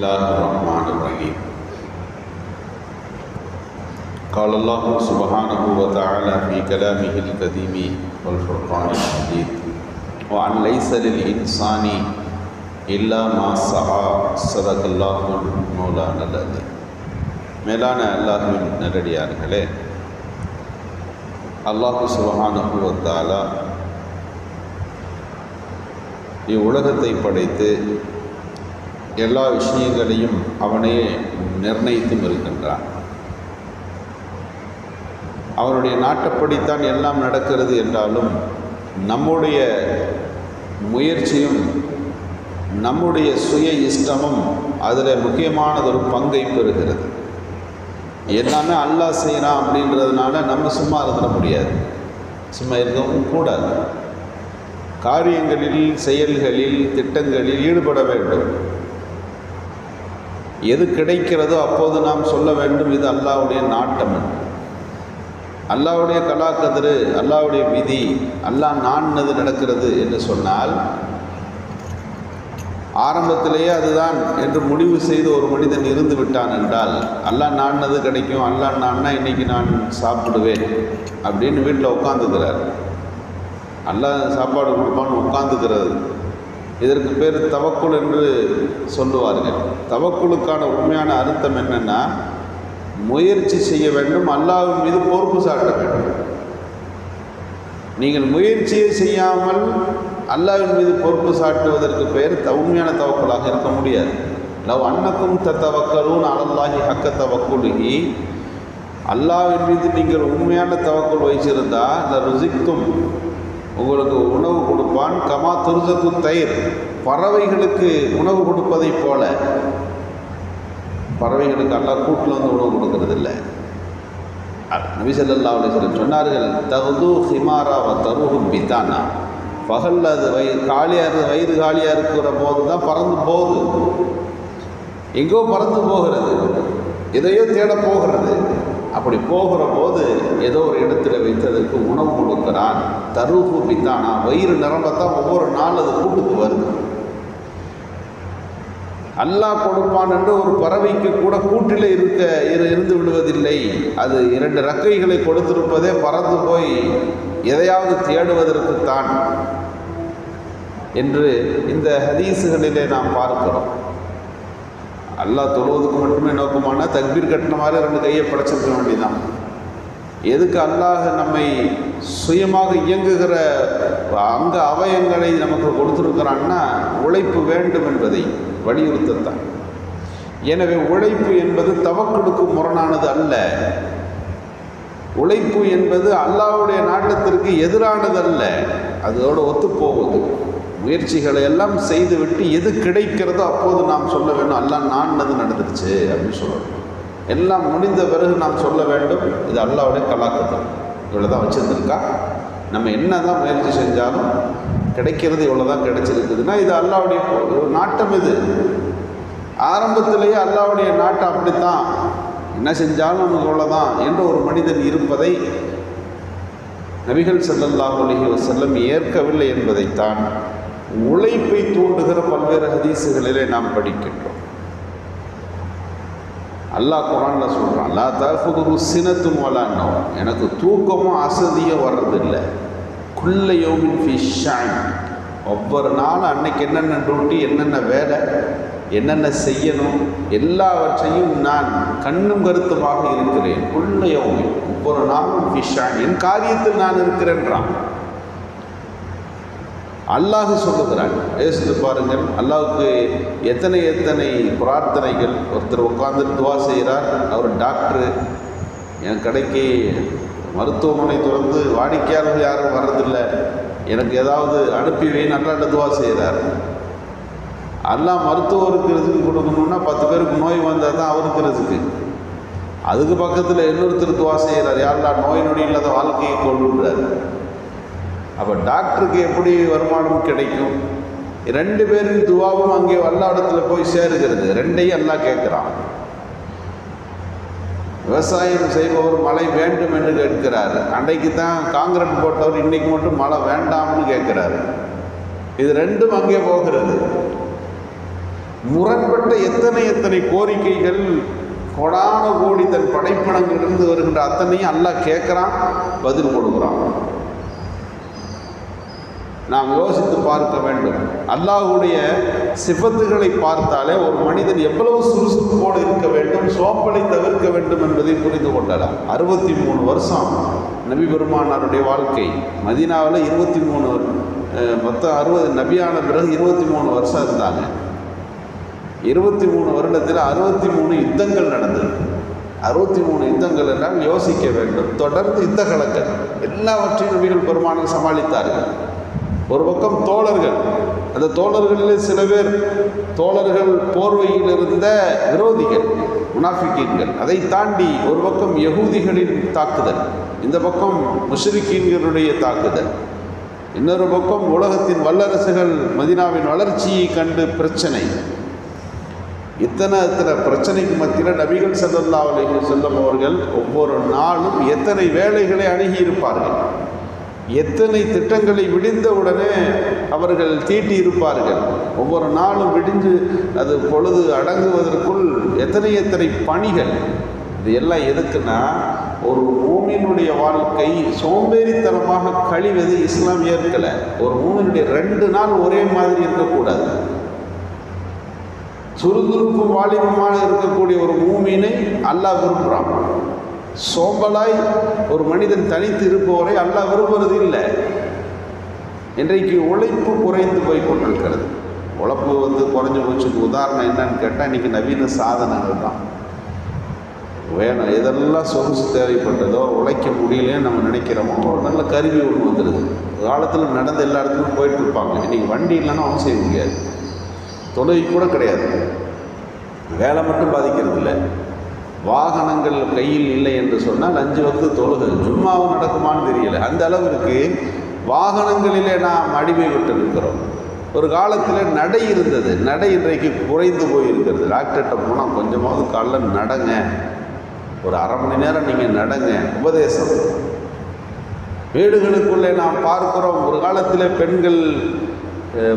الله الرحمن الرحيم قال الله سبحانه وتعالى في كلامه القديم والفرقان الحديد وأن ليس للإنسان إلا ما سعى صدق الله مولانا العظيم மேலான அல்லாஹுவின் நல்லடியார்களே அல்லாஹு சுபஹானஹு வ தஆலா இவ்வுலகத்தை படைத்து எல்லா விஷயங்களையும் அவனே நிர்ணயித்தும் இருக்கின்றான். அவனுடைய நாட்டப்படித்தான் எல்லாம் நடக்கிறது என்றாலும் நம்முடைய முயற்சியும் நம்முடைய சுய இஷ்டமும் அதில் முக்கியமானதொரு பங்கை பெறுகிறது. எல்லாமே அல்லாஹ் செய்கிறான் அப்படின்றதுனால நம்ம சும்மா இருந்துட முடியாது. சும்மா இருக்கவும் கூடாது காரியங்களில் செயல்களில் திட்டங்களில் ஈடுபட வேண்டும். எது கிடைக்கிறதோ அப்போது நாம் சொல்ல வேண்டும் இது அல்லாவுடைய நாட்டம். அல்லாவுடைய கலாக்கதிரு அல்லாவுடைய விதி அல்லாஹ் நான்னது நடக்கிறது என்று சொன்னால் ஆரம்பத்திலேயே அதுதான் என்று முடிவு செய்து ஒரு மனிதன் இருந்து விட்டான் என்றால் அல்லாஹ் நான்னது கிடைக்கும் அல்லாஹ் நான்னா இன்றைக்கி நான் சாப்பிடுவேன் அப்படின்னு வீட்டில் உட்காந்துக்கிறார் அல்லாஹ் சாப்பாடு கொடுப்பான்னு உட்காந்துக்கிறது இதற்கு பேர் தவக்குள் என்று சொல்லுவார்கள். தவக்குளுக்கான உண்மையான அர்த்தம் என்னென்னா முயற்சி செய்ய வேண்டும் அல்லாவின் மீது பொறுப்பு சாட்ட வேண்டும். நீங்கள் முயற்சியை செய்யாமல் அல்லாவின் மீது பொறுப்பு சாட்டுவதற்கு பெயர் த உண்மையான தவக்கலாக இருக்க முடியாது. லவ் அன்னக்கும் த தவக்கலும் ஹக்க தவக்குலுகி அல்லாவின் மீது நீங்கள் உண்மையான தவக்குள் வைச்சிருந்தால் இந்த ருசிக்கும் உங்களுக்கு உணவு கொடுப்பான். கமா துருசத்து தயிர். பறவைகளுக்கு உணவு கொடுப்பதைப் போல பறவைகளுக்கு அல்லா கூட்டில் வந்து உணவு கொடுக்கறது இல்லை நபிசல்லா அலிஸ்லம் சொன்னார்கள் தகுது ஹிமாராவ தருகும் பித்தானா பகலில் அது வயிறு காலியாக வயிறு காலியாக இருக்கிற போது தான் பறந்து போகுது. எங்கோ பறந்து போகிறது. எதையோ தேட போகிறது. அப்படி போகிற போது ஏதோ ஒரு இடத்துல வைத்ததற்கு உணவு கொடுக்கிறான். தருகு பித்தானா வயிறு நிரம்பத்தான் ஒவ்வொரு நாள் அது கூட்டுக்கு வருது. அல்லாஹ் கொடுப்பான் என்று ஒரு பறவைக்கு கூட கூட்டில் இருக்க இருந்து விடுவதில்லை. அது இரண்டு ரக்கைகளை கொடுத்திருப்பதே பறந்து போய் எதையாவது தேடுவதற்குத்தான் என்று இந்த ஹதீஸுகளிலே நாம் பார்க்கிறோம். அல்லாஹ் தொழுவதுக்கு மட்டுமே நோக்கமான தக்பீர் கட்டின மாதிரி ரெண்டு கையை படைச்சிருக்க வேண்டியதான் எதுக்கு அல்லாஹ் நம்மை சுயமாக இயங்குகிற அங்க அவயங்களை நமக்கு கொடுத்துருக்கிறான்னா உழைப்பு வேண்டும் என்பதை வலியுறுத்தத்தான். எனவே உழைப்பு என்பது தவக்கெடுக்கு முரணானது அல்ல. உழைப்பு என்பது அல்லாவுடைய நாட்டத்திற்கு எதிரானது அல்ல. அதோடு ஒத்துப்போவது. முயற்சிகளை எல்லாம் செய்துவிட்டு எது கிடைக்கிறதோ அப்போது நாம் சொல்ல வேண்டும் அல்லாஹ் நான்னது நடந்துருச்சு அப்படின்னு சொல்லணும். எல்லாம் முடிந்த பிறகு நாம் சொல்ல வேண்டும் இது அல்லாவுடைய கலாக்கத்தம் இவ்வளோ தான் வச்சுருந்துருக்கா? நம்ம என்ன தான் முயற்சி செஞ்சாலும் கிடைக்கிறது இவ்வளோ தான் கிடைச்சிருக்குதுன்னா இது அல்லாவுடைய நாட்டம் இது. ஆரம்பத்திலேயே அல்லாவுடைய நாட்டம் அப்படித்தான். என்ன செஞ்சாலும் நமக்கு இவ்வளோதான் என்று ஒரு மனிதன் இருப்பதை நபிகள் செல்லல்லா அலஹி வசல்லம் ஏற்கவில்லை என்பதைத்தான். உழைப்பை தூண்டுகிற பல்வேறு ஹதீஸுகளிலே நாம் படிக்கின்றோம். அல்லாஹ் குரான்ல சொல்கிறான் லா தகுது சினத்தும் வளானோ எனக்கு தூக்கமும் அசதியும் வர்றதில்லை. குள்ள யோமின் ஃபிஷான் ஒவ்வொரு நாளும் அன்னைக்கு என்னென்ன டூட்டி என்னென்ன வேலை என்னென்ன செய்யணும் எல்லாவற்றையும் நான் கண்ணும் கருத்துமாக இருக்கிறேன். குள்ள யோமின். ஒவ்வொரு நாளும் ஃபிஷாங் என் காரியத்தில் நான் இருக்கிறேன்றான். அல்லாஹ் சொல்லுகிறான். யோசித்து பாருங்கள் அல்லாவுக்கு எத்தனை எத்தனை பிரார்த்தனைகள் ஒருத்தர் உட்காந்து துவா செய்கிறார். அவர் டாக்டரு என் கடைக்கு மருத்துவமனை திறந்து வாடிக்கையாளர்கள் யாரும் வர்றதில்லை. எனக்கு ஏதாவது அனுப்பி வை நல்லா துவா செய்கிறார். எல்லாம் மருத்துவருக்கு ரிசுக்கு கொடுக்கணுன்னா பத்து பேருக்கு நோய் வந்தால் தான் அவருக்கு ரிசுக்கு. அதுக்கு பக்கத்தில் இன்னொருத்தர் துவா செய்கிறார். யாரெல்லாம் நோய் நொடி இல்லாத வாழ்க்கையை கொண்டுன்றார் அப்போ டாக்டருக்கு எப்படி வருமானம் கிடைக்கும்? ரெண்டு பேரின் துவாவும் அங்கே வல்லாடத்தில் போய் சேருகிறது. ரெண்டையும் எல்லாம் கேட்குறான். விவசாயம் செய்பவர் மழை வேண்டும் என்று கேட்கிறார். அன்றைக்கு தான் காங்கிரட் போட்டவர் இன்றைக்கு மட்டும் மழை வேண்டாம்னு கேட்குறாரு. இது ரெண்டும் அங்கே போகிறது. முரண்பட்ட எத்தனை எத்தனை கோரிக்கைகள் கொடான கோடி தன் படைப்பணங்களிலிருந்து வருகின்ற அத்தனையும் அல்லாஹ் கேட்குறான் பதில் கொடுக்குறான். நாம் யோசித்து பார்க்க வேண்டும். அல்லாஹுடைய சிபத்துகளை பார்த்தாலே ஒரு மனிதன் எவ்வளவு சுறுசுறுப்போடு இருக்க வேண்டும் சோம்பலை தவிர்க்க வேண்டும் என்பதை புரிந்து கொள்ளலாம். அறுபத்தி மூணு வருஷம் நபி பெருமானாருடைய வாழ்க்கை. மதினாவில் இருபத்தி மூணு மொத்தம் அறுபது நபியான பிறகு இருபத்தி மூணு வருஷம் இருந்தாங்க. இருபத்தி மூணு வருடத்தில் அறுபத்தி மூணு யுத்தங்கள் நடந்தது. அறுபத்தி மூணு யுத்தங்கள் எல்லாம் யோசிக்க வேண்டும். தொடர்ந்து யுத்த கலக்கல் எல்லாவற்றையும் நபிகள் பெருமானம் சமாளித்தார்கள். ஒரு பக்கம் தோழர்கள். அந்த தோழர்களில் சில பேர் தோழர்கள் போர்வையில் இருந்த விரோதிகள் முனாஃபிக்கீன்கள். அதை தாண்டி ஒரு பக்கம் யகூதிகளின் தாக்குதல் இந்த பக்கம் முஷ்ரிக்கீன்களுடைய தாக்குதல். இன்னொரு பக்கம் உலகத்தின் வல்லரசுகள் மதினாவின் வளர்ச்சியை கண்டு பிரச்சனை. இத்தனை இத்தனை பிரச்சனைக்கு மத்தியில் நபிகள் ஸல்லல்லாஹு அலைஹி அவர்கள் ஒவ்வொரு நாளும் எத்தனை வேலைகளை அணுகியிருப்பார்கள். எத்தனை திட்டங்களை விடிந்த உடனே அவர்கள் தீட்டி இருப்பார்கள் ஒவ்வொரு நாளும் விடிஞ்சு அது பொழுது அடங்குவதற்குள் எத்தனை எத்தனை பணிகள். இது எல்லாம் எதுக்குன்னா ஒரு மூமியினுடைய வாழ்க்கை சோம்பேறித்தனமாக கழிவது இஸ்லாம் ஏற்கலை. ஒரு மூமியினுடைய ரெண்டு நாள் ஒரே மாதிரி இருக்கக்கூடாது. சுறுசுறுப்பு வாலிபமாக இருக்கக்கூடிய ஒரு மூமினை அல்லாஹ் விரும்புகிறான் சோம்பலாய் ஒரு மனிதன் தனித்து இருப்பவரை அல்ல விரும்புவது இல்லை. இன்றைக்கு உழைப்பு குறைந்து போய் கொண்டிருக்கிறது. உழைப்பு வந்து குறைஞ்சு போச்சுக்கு உதாரணம் என்னன்னு கேட்டால் இன்றைக்கி நவீன சாதனங்கள் தான். வேணும். எதெல்லாம் சொகுசு தேவைப்பட்டதோ உழைக்க முடியலன்னு நம்ம நினைக்கிறோமோ ஒரு நல்ல கருவி ஒன்று வந்துடுது காலத்தில் நடந்த எல்லா இடத்துக்கும் போயிட்டு இருப்பாங்க. இன்றைக்கி வண்டி இல்லைன்னா அவன் செய்ய முடியாது. தொழில் கூட கிடையாது. வேலை மட்டும் பாதிக்கிறது இல்லை வாகனங்கள் கையில் இல்லை என்று சொன்னால் அஞ்சு வகுத்து தொழுகை. ஜும்மாவும் நடக்குமான்னு தெரியல. அந்த அளவிற்கு வாகனங்களிலே நாம் அடிமை விட்டு இருக்கிறோம் ஒரு காலத்தில் நடை இருந்தது. நடை இன்றைக்கு குறைந்து போயிருக்கிறது. டாக்டர்கிட்ட போனால் கொஞ்சமாவது காலைல நடங்க. ஒரு அரை மணி நேரம் நீங்கள் நடங்க. உபதேசம். வீடுகளுக்குள்ளே நாம் பார்க்கிறோம். ஒரு காலத்தில் பெண்கள்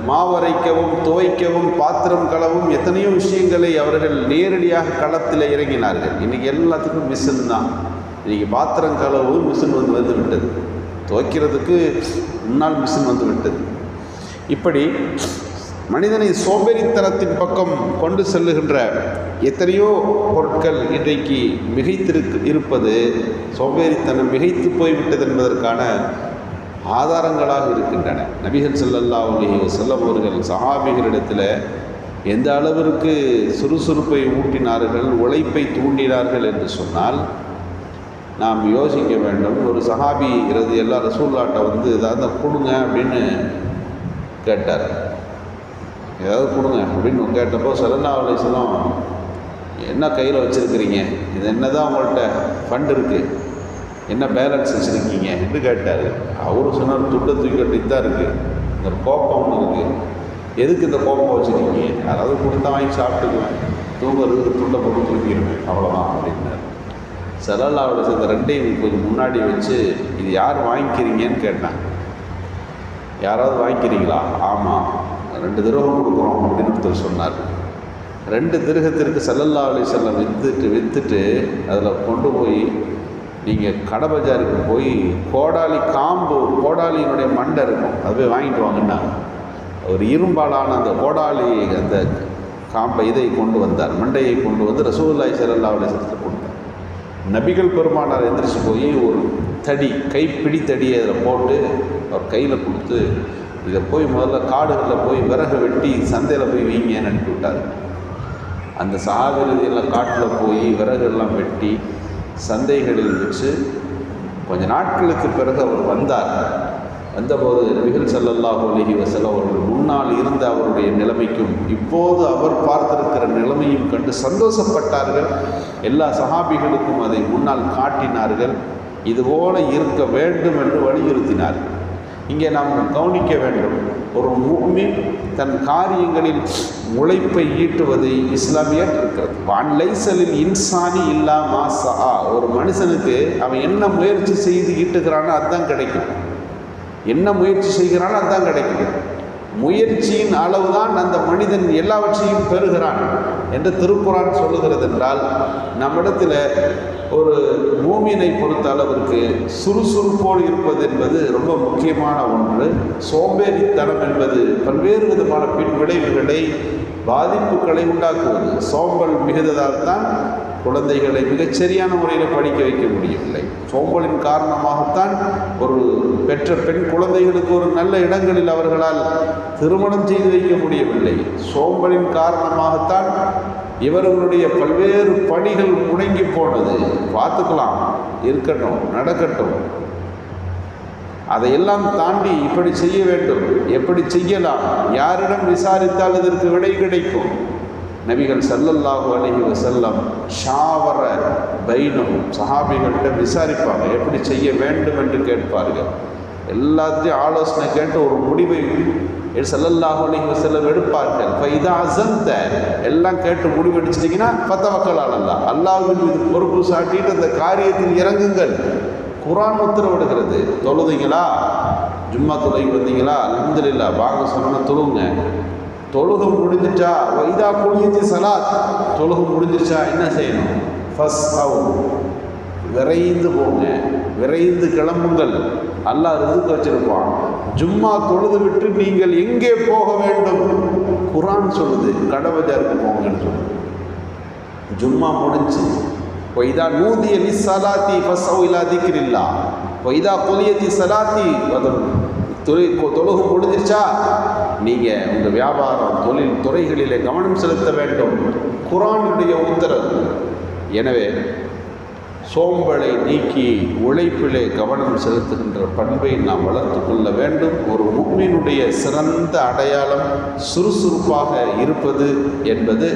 மாவரைக்கவும் துவைக்கவும் பாத்திரம் களவும் எத்தனையோ விஷயங்களை அவர்கள் நேரடியாக களத்தில் இறங்கினார்கள். இன்றைக்கி எல்லாத்துக்கும் மிஷின் தான். இன்றைக்கி பாத்திரம் களவும் மிஷின் வந்து வந்து விட்டது. துவைக்கிறதுக்கு முன்னால் மிஷின் வந்து விட்டது. இப்படி மனிதனை சோம்பேறித்தனத்தின் பக்கம் கொண்டு செல்லுகின்ற எத்தனையோ பொருட்கள் இன்றைக்கு மிகைத்திருக்கு இருப்பது சோம்பேறித்தனம் மிகைத்து போய்விட்டது என்பதற்கான ஆதாரங்களாக இருக்கின்றன. நபிகள் செல்லல்லா அலைஹி வஸல்லம் அவர்கள் சஹாபிகளிடத்தில் எந்த அளவிற்கு சுறுசுறுப்பை ஊட்டினார்கள் உழைப்பை தூண்டினார்கள் என்று சொன்னால் நாம் யோசிக்க வேண்டும். ஒரு சஹாபி இறது எல்லா ரசூல்லாட்டை வந்து ஏதாவது கொடுங்க அப்படின்னு கேட்டார். ஏதாவது கொடுங்க அப்படின்னு கேட்டப்போ சல்லல்லா அலிஸ்லாம் என்ன கையில் வச்சுருக்கிறீங்க? இது என்ன தான் உங்கள்கிட்ட ஃபண்ட் இருக்குது என்ன பேலன்ஸ் வச்சுருக்கீங்க? என்று கேட்டார். அவரும் சொன்னார் துட்டை தூக்கிட்டு தான் இருக்குது இந்த கோப்பம் ஒன்று இருக்குது எதுக்கு இந்த கோப்பம் வச்சுருக்கீங்க? யாராவது கொடுத்தா வாங்கி சாப்பிட்டுக்குவேன். தூங்குறதுக்கு துண்டை போட்டு தூக்கிடுவேன். அவ்வளோதான் அப்படின்னார். செலல்லாவோட சேர்ந்த ரெண்டையும் கொஞ்சம் முன்னாடி வச்சு இது யார் வாங்கிக்கிறீங்கன்னு கேட்டேன் யாராவது வாங்கிக்கிறீங்களா? ஆமாம் ரெண்டு திருகம் கொடுக்குறோம் அப்படின்னு ஒருத்தர் சொன்னார். ரெண்டு திருகத்திற்கு செல்லல்லா அலி செல்லம் விற்றுட்டு விற்றுட்டு அதில் கொண்டு போய் நீங்கள் கடை பஜாருக்கு போய் கோடாலி காம்பு கோடாலியினுடைய மண்டை இருக்கும். அது போய் வாங்கிட்டு வாங்கன்னா ஒரு இரும்பாலான அந்த கோடாலி அந்த காம்பை இதை கொண்டு வந்தார். மண்டையை கொண்டு வந்து ரசூல்லாய் சல்லல்லா அலி கொடுத்தார். நபிகள் பெருமானார் எந்திரிச்சு போய் ஒரு தடி கைப்பிடி தடியை அதில் போட்டு அவர் கையில் கொடுத்து இதை போய் முதல்ல காடுகளில் போய் விறகு வெட்டி சந்தையில் போய் வீங்கன்னு அனுப்பி விட்டார் அந்த சகாவிரதியில் காட்டில் போய் விறகுலாம் வெட்டி சந்தைகளில் வச்சு கொஞ்ச நாட்களுக்கு பிறகு அவர் வந்தார். வந்தபோது நபிகள் ஸல்லல்லாஹு அலைஹி வசல் அவர்கள் முன்னால் இருந்த அவருடைய நிலைமைக்கும் இப்போது அவர் பார்த்திருக்கிற நிலைமையும் கண்டு சந்தோஷப்பட்டார்கள். எல்லா சஹாபிகளுக்கும் அதை முன்னால் காட்டினார்கள். இதுபோல இருக்க வேண்டும் என்று வலியுறுத்தினார். இங்கே நாம் கவனிக்க வேண்டும். ஒரு மூமி தன் காரியங்களில் உழைப்பை ஈட்டுவது இஸ்லாமியாக ஏற்றிருக்கிறது வான்லைசலில் இன்சானி இல்லா மாசா ஒரு மனுஷனுக்கு அவன் என்ன முயற்சி செய்து ஈட்டுகிறானோ அதுதான் கிடைக்கும். என்ன முயற்சி செய்கிறானோ அதுதான் கிடைக்கும். முயற்சியின் அளவுதான் அந்த மனிதன் எல்லாவற்றையும் பெறுகிறான் என்று திருக்குறான் சொல்லுகிறது என்றால் நம்மிடத்தில் ஒரு மூமினை பொறுத்த அளவிற்கு சுறுசுறுப்போடு இருப்பது என்பது ரொம்ப முக்கியமான ஒன்று. சோம்பேறித்தனம் என்பது பல்வேறு விதமான பின் விளைவுகளை பாதிப்புகளை உண்டாக்குவது. சோம்பல் மிகுந்ததால் தான் குழந்தைகளை மிகச்சரியான முறையில் படிக்க வைக்க முடியவில்லை. சோம்பலின் காரணமாகத்தான் ஒரு பெற்ற பெண் குழந்தைகளுக்கு ஒரு நல்ல இடங்களில் அவர்களால் திருமணம் செய்து வைக்க முடியவில்லை. சோம்பலின் காரணமாகத்தான் இவர்களுடைய பல்வேறு பணிகள் முடங்கி போனது. பார்த்துக்கலாம். இருக்கட்டும் நடக்கட்டும். அதையெல்லாம் தாண்டி இப்படி செய்ய வேண்டும். எப்படி செய்யலாம்? யாரிடம் விசாரித்தால் இதற்கு விடை கிடைக்கும். நபிகள் சல்லல்லாஹு அலைஹி செல்லம் ஷாவர பைனம் சஹாபிகள்கிட்ட விசாரிப்பாங்க. எப்படி செய்ய வேண்டும் என்று கேட்பார்கள். எல்லாத்தையும் ஆலோசனை கேட்டு ஒரு முடிவை சல்லல்லாஹு அலைஹி செல்லம் எடுப்பார்கள். ஃபைதா அசந்த எல்லாம் கேட்டு முடிவெடுச்சிட்டிங்கன்னா பத்தவக்கல் அல்லா அல்லாஹின் மீது பொறுப்பு சாட்டிட்டு அந்த காரியத்தில் இறங்குங்கள். குரான் உத்தரவிடுகிறது. தொழுதுங்களா? ஜும்மா தொழுகி வந்தீங்களா? அலமதுல்லா வாங்க சொன்னா தொழுங்க தொழுகை முடிஞ்சிட்டா வைதா குளியத்தி சலாத். தொழுகை முடிஞ்சிருச்சா? என்ன செய்யணும்? ஃபஸ்ட் அவுட் விரைந்து போங்க. விரைந்து கிளம்புங்கள். அல்லாஹ் ரிதுக்கு வச்சிருப்பான். ஜும்மா தொழுது விட்டு நீங்கள் எங்கே போக வேண்டும்? குரான் சொல்லுது. கடவுஜருக்கு போங்கன்னு சொல்லுது. ஜும்மா முடிஞ்சு ஒய்தா நூதிய லி சலாத்தி ஃபஸ்ஸவு இலா திக்ரில்லா ஒய்தா கொலியத்தி சலாத்தி தொழில் தொழுகு முடிஞ்சிருச்சா? நீங்கள் உங்கள் வியாபாரம் தொழில் துறைகளிலே கவனம் செலுத்த வேண்டும். குரானுடைய உத்தரவு. எனவே சோம்பலை நீக்கி உழைப்பிலே கவனம் செலுத்துகின்ற பண்பை நாம் வளர்த்து கொள்ள வேண்டும். ஒரு முக்மீனுடைய சிறந்த அடையாளம் சுறுசுறுப்பாக இருப்பது என்பது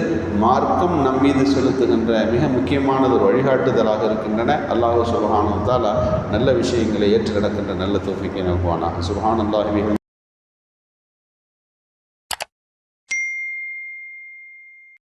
மார்க்கம் நம் மீது செலுத்துகின்ற மிக முக்கியமானது ஒரு வழிகாட்டுதலாக இருக்கின்றன. அல்லாஹு சுபஹானந்தாலா நல்ல விஷயங்களை ஏற்று நடக்கின்ற நல்ல தொகைக்கு நல்குவானா சுபஹானந்தாகவே